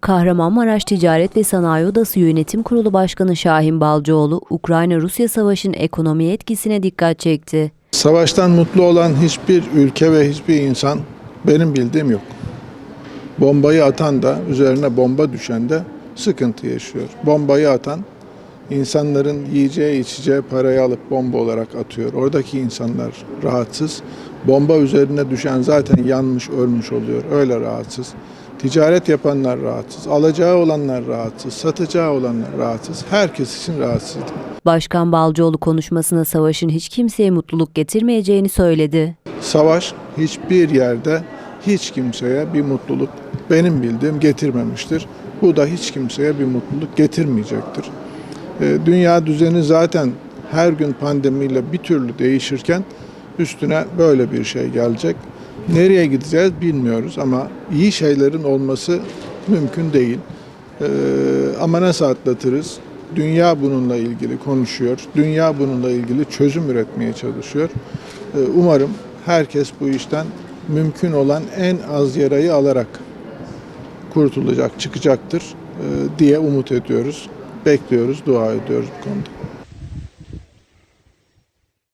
Kahramanmaraş Ticaret ve Sanayi Odası Yönetim Kurulu Başkanı Şahin Balcıoğlu, Ukrayna-Rusya savaşının ekonomiye etkisine dikkat çekti. Savaştan mutlu olan hiçbir ülke ve hiçbir insan benim bildiğim yok. Bombayı atan da üzerine bomba düşen de sıkıntı yaşıyor. Bombayı atan insanların yiyeceği içeceği parayı alıp bomba olarak atıyor. Oradaki insanlar rahatsız. Bomba üzerine düşen zaten yanmış ölmüş oluyor. Öyle rahatsız. Ticaret yapanlar rahatsız. Alacağı olanlar rahatsız. Satacağı olanlar rahatsız. Herkes için rahatsız. Başkan Balcıoğlu konuşmasına savaşın hiç kimseye mutluluk getirmeyeceğini söyledi. Savaş hiçbir yerde hiç kimseye bir mutluluk benim bildiğim getirmemiştir. Bu da hiç kimseye bir mutluluk getirmeyecektir. Ee, Dünya düzeni zaten her gün pandemiyle bir türlü değişirken üstüne böyle bir şey gelecek. Nereye gideceğiz bilmiyoruz ama iyi şeylerin olması mümkün değil. Ee, ama nasıl atlatırız? Dünya bununla ilgili konuşuyor. Dünya bununla ilgili çözüm üretmeye çalışıyor. Ee, Umarım herkes bu işten mümkün olan en az yarayı alarak kurtulacak, çıkacaktır ee, diye umut ediyoruz. Bekliyoruz, dua ediyoruz bu konuda.